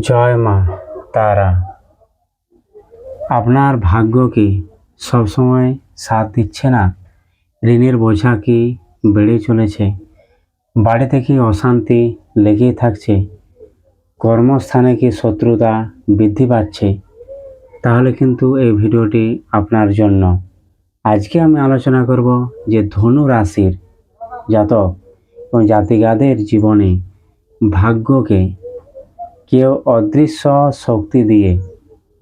জয় মা, তারা। আপনার ভাগ্য কি সবসময় সাথ দিচ্ছে না? ঋণের বোঝা কি বেড়ে চলেছে? বাড়িতে কি অশান্তি লেগেই থাকছে? কর্মস্থানে কি শত্রুতা বৃদ্ধি পাচ্ছে? তাহলে কিন্তু এই ভিডিওটি আপনার জন্য। আজকে আমি আলোচনা করব যে ধনু রাশির জাতক এবং জাতিগাদের জীবনে ভাগ্যকে কেউ অদৃশ্য শক্তি দিয়ে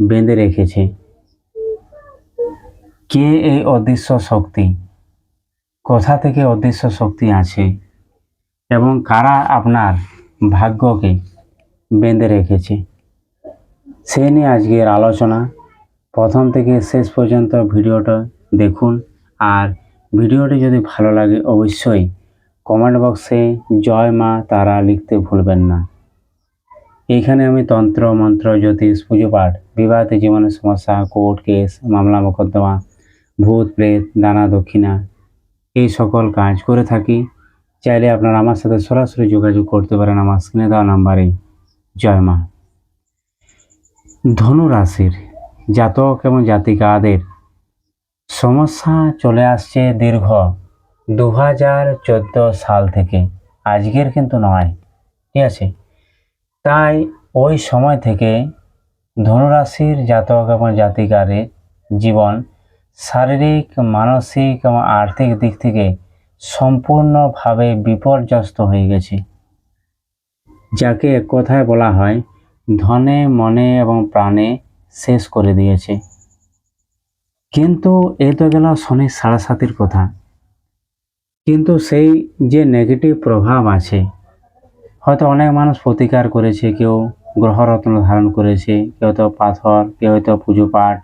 বেঁধে রেখেছে। কে এই অদৃশ্য শক্তি? কোথা থেকে অদৃশ্য শক্তি আছে? এবং কারা আপনার ভাগ্যকে বেঁধে রেখেছে? সে নিয়ে আজকের আলোচনা। প্রথম থেকে শেষ পর্যন্ত ভিডিওটা দেখুন। আর ভিডিওটি যদি ভালো লাগে, অবশ্যই কমেন্ট বক্সে জয় মা তারা লিখতে ভুলবেন না। এইখানে আমি তন্ত্র, মন্ত্র, জ্যোতিষ, পুজো পাঠ, বিবাহিত জীবনের সমস্যা, কোর্ট কেস, মামলা, মোকদ্দমা, ভূত, প্রেত, দানা, দক্ষিণা, এই সকল কাজ করে থাকি। চাইলে আপনারা আমার সাথে সরাসরি যোগাযোগ করতে পারেন আমার স্ক্রিনে দেওয়া নাম্বারে। জয় মা। ধনু রাশির জাতক এবং জাতিকাদের সমস্যা চলে আসছে দীর্ঘ দু হাজার চোদ্দ সাল থেকে। আজকের কিন্তু নয়। ঠিক আছে? তাই ওই সময় থেকে ধনুরাশির জাতক এবং জাতিকারের জীবন শারীরিক, মানসিক এবং আর্থিক দিক থেকে সম্পূর্ণভাবে বিপর্যস্ত হয়ে গেছে। যাকে এক কথায় বলা হয়, ধনে, মনে এবং প্রাণে শেষ করে দিয়েছে। কিন্তু এ তো গেল শনি সাড়ে সাতির কথা। কিন্তু সেই যে নেগেটিভ প্রভাব আছে হয়তো অনেক মানুষ প্রতিকার করেছে, কেউ গ্রহরত্ন ধারণ করেছে, কেউ তো পাথর, কেউ হয়তো পুজো পাঠ,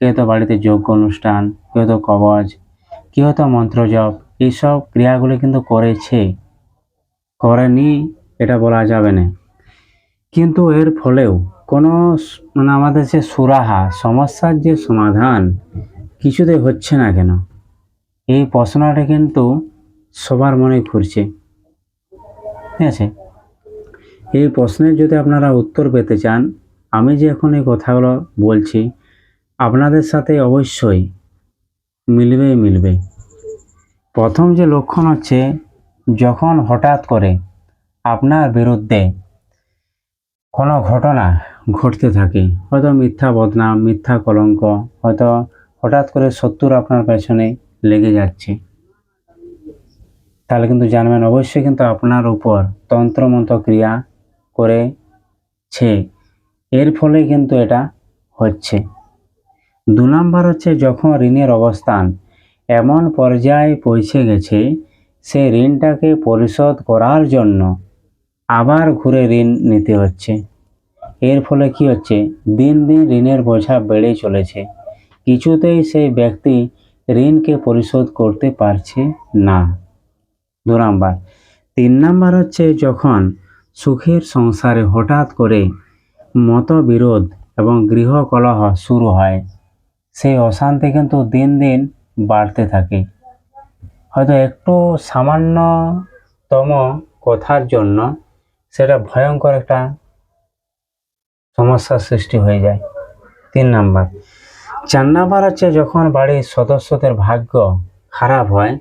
কেউ তো বাড়িতে যজ্ঞ অনুষ্ঠান, কেউ তো কবচ কেউ তো মন্ত্রজপ এইসব ক্রিয়াগুলো কিন্তু করেছে। করেনি, এটা বলা যাবে না। কিন্তু এর ফলেও কোনো মানে আমাদের যে সুরাহা, সমস্যার যে সমাধান কিছুতে হচ্ছে না কেন? এই প্রশ্নটা কিন্তু সবার মনে ঘুরছে। ঠিক আছে? এই প্রশ্নের যদি আপনারা উত্তর পেতে চান, আমি যে এখন এই কথাগুলো বলছি, আপনাদের সাথে অবশ্যই মিলবেই মিলবে। প্রথম যে লক্ষণ হচ্ছে, যখন হঠাৎ করে আপনার বিরুদ্ধে কোনো ঘটনা ঘটতে থাকে, হয়তো মিথ্যা বদনাম, মিথ্যা কলঙ্ক, হয়তো হঠাৎ করে শত্রুর আপনার পেছনে লেগে যাচ্ছে, তাহলে কিন্তু জানবেন অবশ্যই কিন্তু আপনার উপর তন্ত্রমন্ত্র ক্রিয়া করেছে। এর ফলে কিন্তু এটা হচ্ছে। দু নম্বর হচ্ছে যখন ঋণের অবস্থান এমন পর্যায়ে পৌঁছে গেছে, সে ঋণটাকে পরিশোধ করার জন্য আবার ঘুরে ঋণ নিতে হচ্ছে। এর ফলে কি হচ্ছে? দিন দিন ঋণের বোঝা বেড়ে চলেছে। কিছুতেই সেই ব্যক্তি ঋণকে পরিশোধ করতে পারছে না। দু নাম্বার। তিন নাম্বার হচ্ছে যখন সুখের সংসারে হঠাৎ করে মতবিরোধ এবং গৃহকলহ শুরু হয়। সেই অশান্তি কিন্তু দিন দিন বাড়তে থাকে। হয়তো একটু সামান্যতম কথার জন্য সেটা ভয়ঙ্কর একটা সমস্যার সৃষ্টি হয়ে যায়। তিন নাম্বার চার নাম্বার হচ্ছে যখন বাড়ির সদস্যদের ভাগ্য খারাপ হয়,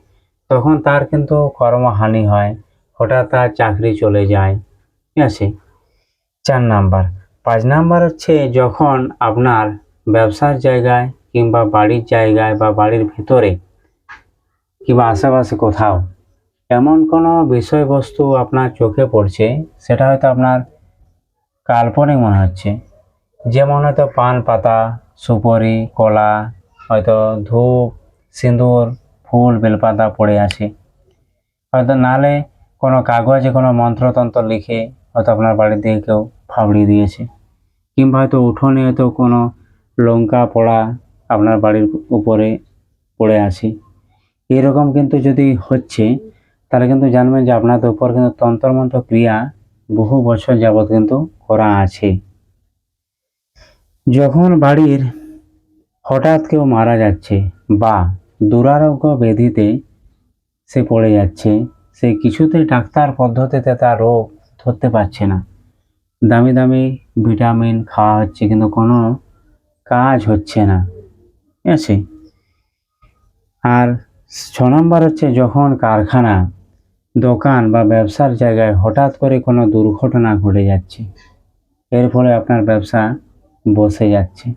তখন তার কিন্তু কর্মহানি হয়। হঠাৎ তার চাকরি চলে যায়। আছে? চার নাম্বার। পাঁচ নাম্বার হচ্ছে যখন আপনার ব্যবসার জায়গায় কিংবা বাড়ির জায়গায় বা বাড়ির ভিতরে কিংবা আশেপাশে কোথাও এমন কোনো বিষয়বস্তু আপনার চোখে পড়ছে, সেটা হয়তো আপনার কাল্পনিক মনে হচ্ছে। যেমন হয়তো পান পাতা, সুপারি, কলা, হয়তো ধূপ, সিঁদুর, ফুল, বেলপাতা পড়ে আছে। হয়তো নালে কোনো কাগজে কোনো মন্ত্রতন্ত্র লিখে হয়তো আপনার বাড়ির দিকে কেউ ফাবড়ি দিয়েছে। কিংবা হয়তো উঠোনে হয়তো কোনো লঙ্কা, পড়া আপনার বাড়ির উপরে পড়ে আছে। এরকম কিন্তু যদি হচ্ছে, তাহলে কিন্তু জানবেন যে আপনাদের উপর কিন্তু তন্ত্রমন্ত্র ক্রিয়া বহু বছর যাবৎ কিন্তু করা আছে। যখন বাড়ির হঠাৎ কেউ মারা যাচ্ছে বা দুরারোগ্য ব্যাধিতে সে পড়ে যাচ্ছে, সে কিছুতেই ডাক্তার পদ্ধতিতে তার রোগ ধরতে পারছে না। দামি দামি ভিটামিন খাওয়া হচ্ছে কিন্তু কোনো কাজ হচ্ছে না। ঠিক আছে? আর ছ নম্বর হচ্ছে যখন কারখানা, দোকান বা ব্যবসার জায়গায় হঠাৎ করে কোনো দুর্ঘটনা ঘটে যাচ্ছে, এর ফলে আপনার ব্যবসা বসে যাচ্ছে।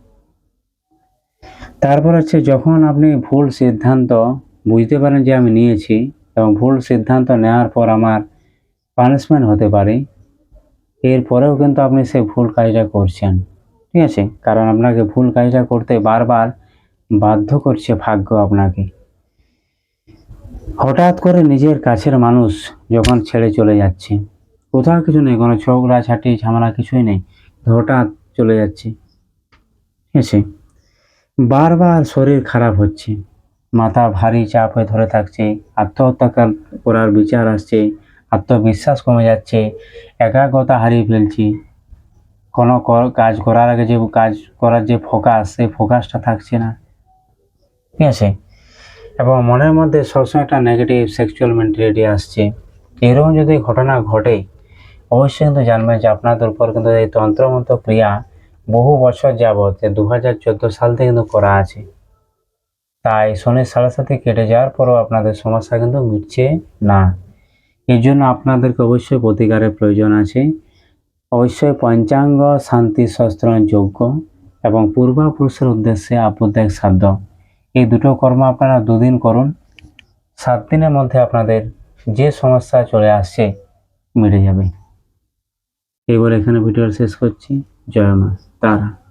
তারপর হচ্ছে যখন আপনি ভুল সিদ্ধান্ত, বুঝতে পারেন যে আমি নিয়েছি এবং ভুল সিদ্ধান্ত নেওয়ার পর আমার পানিশমেন্ট হতে পারে। এরপরেও কিন্তু আপনি সে ভুল কাজটা করছেন। ঠিক আছে? কারণ আপনাকে ভুল কাজটা করতে বারবার বাধ্য করছে ভাগ্য আপনাকে। হঠাৎ করে নিজের কাছের মানুষ যখন ছেড়ে চলে যাচ্ছে, কোথাও কিছু নেই, কোনো ছোকরা, ছাটি, ঝামেলা কিছুই নেই হঠাৎ চলে যাচ্ছে। ঠিক আছে? বারবার শরীর খারাপ হচ্ছে, মাথা ভারী চাপ হয়ে ধরে থাকছে, আত্মহত্যা করার বিচার আসছে আত্মবিশ্বাস কমে যাচ্ছে, একাগ্রতা হারিয়ে ফেলছি। কোনো কাজ করার আগে যে কাজ করার যে ফোকাস সেই ফোকাসটা থাকছে না। ঠিক আছে? এবং মনের মধ্যে সবসময় একটা নেগেটিভ সেক্সুয়াল মেন্টালিটি আসছে। এরকম যদি ঘটনা ঘটে, অবশ্যই কিন্তু জানবেন যে আপনাদের উপর কিন্তু এই তন্ত্রমন্ত্র ক্রিয়া বহু বছর যাবৎ যে দু হাজার চোদ্দ সাল থেকে কিন্তু করা আছে। তাই শনির সাড়ে সাথে কেটে যাওয়ার পরও আপনাদের সমস্যা কিন্তু মিটছে না। এই জন্য আপনাদেরকে অবশ্যই প্রতিকারের প্রয়োজন আছে। অবশ্যই পঞ্চাঙ্গ শান্তি শস্ত্র যোগ্য এবং পূর্বপুরুষের উদ্দেশ্যে আপদ্বেগ সাধ্য। এই দুটো কর্ম আপনারা দুদিন করুন। সাত দিনের মধ্যে আপনাদের যে সমস্যা চলে আসছে মিটে যাবে। এবার এখানে ভিডিও শেষ করছি। জয় মা, তারা।